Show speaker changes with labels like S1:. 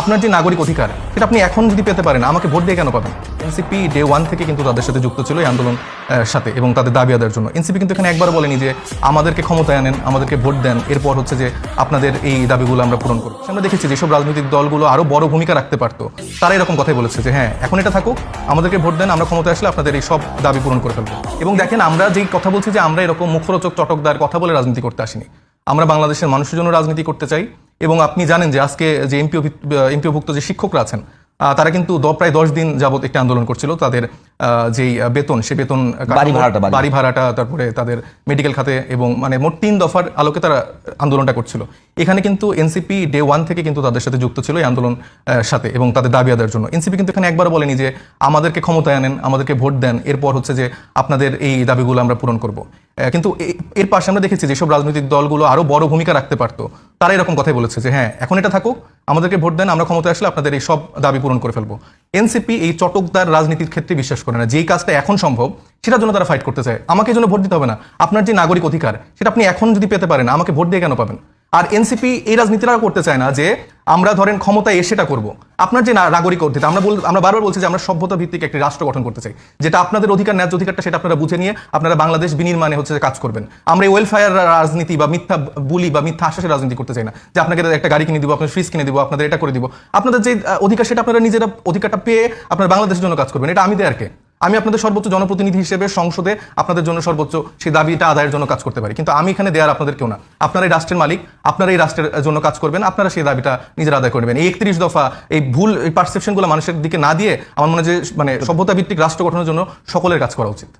S1: আপনার যে নাগরিক অধিকার সেটা আপনি এখন যদি পেতে পারেন, আমাকে ভোট দিয়ে কেন পাবেন? এনসিপি ডে ওয়ান থেকে কিন্তু তাদের সাথে যুক্ত ছিল এই আন্দোলন সাথে এবং তাদের দাবি আদায়ের জন্য। এনসিপি কিন্তু এখানে একবার বলেনি যে আমাদেরকে ক্ষমতায় আনেন, আমাদেরকে ভোট দেন। এরপর হচ্ছে যে আপনাদের এই দাবিগুলো আমরা পূরণ করব। আমরা দেখেছি যেসব রাজনৈতিক দলগুলো আরও বড় ভূমিকা রাখতে পারতো। তারা এরকম কথাই বলেছে যে হ্যাঁ এখন এটা থাকুক, আমাদেরকে ভোট দেন, আমরা ক্ষমতায় আসলে আপনাদের এই সব দাবি পূরণ করে ফেলব। এবং দেখেন আমরা যেই কথা বলছি যে আমরা এরকম মুখরোচক, চটকদার কথা বলে রাজনীতি করতে আসিনি। আমরা বাংলাদেশের মানুষের জন্য রাজনীতি করতে চাই এবং আপনি জানেন যে আজকে যে এমপিও এমপিওভুক্ত যে শিক্ষকরা আছেন তারা কিন্তু প্রায় দশ দিন যাবত একটা আন্দোলন করছিল। তাদের যেই বেতন সে বেতন
S2: বাড়ি ভাড়াটা, বাড়ি
S1: বাড়ি ভাড়াটা তারপরে তাদের মেডিকেল খাতে এবং মানে মোট তিন দফার আলোকে তারা আন্দোলনটা করছিল। এখানে কিন্তু এনসিপি ডে ওয়ান থেকে কিন্তু তাদের সাথে যুক্ত ছিল এই আন্দোলন সাথে এবং তাদের দাবি আদায়ের জন্য। এনসিপি কিন্তু এখানে একবার বলেনি যে আমাদেরকে ক্ষমতায় আনেন আমাদেরকে ভোট দেন এরপর হচ্ছে যে আপনাদের এই দাবিগুলো আমরা পূরণ করব। কিন্তু এর পাশে আমরা দেখেছি যেসব রাজনৈতিক দলগুলো আরও বড় ভূমিকা রাখতে পারতো তারা এরকম কথাই বলেছে যে হ্যাঁ এখন এটা থাকুক, আমাদেরকে ভোট দেন, আমরা ক্ষমতায় আসলে আপনাদের এই সব দাবি পূরণ করে ফেলব। এনসিপি এই চটকদার রাজনীতির ক্ষেত্রে বিশ্বাস করে না। যেই কাজটা এখন সম্ভব, সেটার জন্য তারা ফাইট করতে চায়। আমাকে জন্য ভোট দিতে হবে না। আপনার যে নাগরিক অধিকার, সেটা আপনি এখন যদি পেতে পারেন, আমাকে ভোট দিয়ে কেন পাবেন? আর এনসিপি এই রাজনীতিটা করতে চায় না যে আমরা ধরেন ক্ষমতায় এসেটা করব। আপনার যে নাগরিক অধিকার আমরা বল আমরা বারবার বলছি যে আমরা সভ্যতা ভিত্তিক একটি রাষ্ট্র গঠন করতে চাই। যেটা আপনাদের অধিকার, ন্যায্য অধিকারটা সেটা আপনারা বুঝে নিয়ে আপনারা বাংলাদেশ বিনির্মাণে হচ্ছে কাজ করবেন। আমরা ওয়েলফেয়ার রাজনীতি বা মিথ্যা বুলি বা মিথ্যা আশ্বাসের রাজনীতি করতে চাই না। যে আপনাকে একটা গাড়ি কিনে দিব, আপনার ফ্রিজ কিনে দিব, আপনাদের এটা করে দিব। আপনাদের যে অধিকার সেটা আপনারা নিজেরা অধিকারটা পেয়ে আপনারা বাংলাদেশের জন্য কাজ করবেন। এটা আমি দেয় আর কে আমি আপনাদের সর্বোচ্চ জনপ্রতিনিধি হিসেবে সংসদে আপনাদের জন্য সর্বোচ্চ সেই দাবিটা আদায়ের জন্য কাজ করতে পারি। কিন্তু আমি এখানে দেওয়ার আপনাদের কেউ না। আপনারা এই রাষ্ট্রের মালিক, আপনারা এই রাষ্ট্রের জন্য কাজ করবেন, আপনারা সেই দাবিটা নিজের আদায় করবেন এই একত্রিশ দফা এই ভুল, এই পারসেপশনগুলো মানুষের দিকে না দিয়ে আমার মনে হয় যে মানে সভ্যতা ভিত্তিক রাষ্ট্র গঠনের জন্য সকলের কাজ করা উচিত।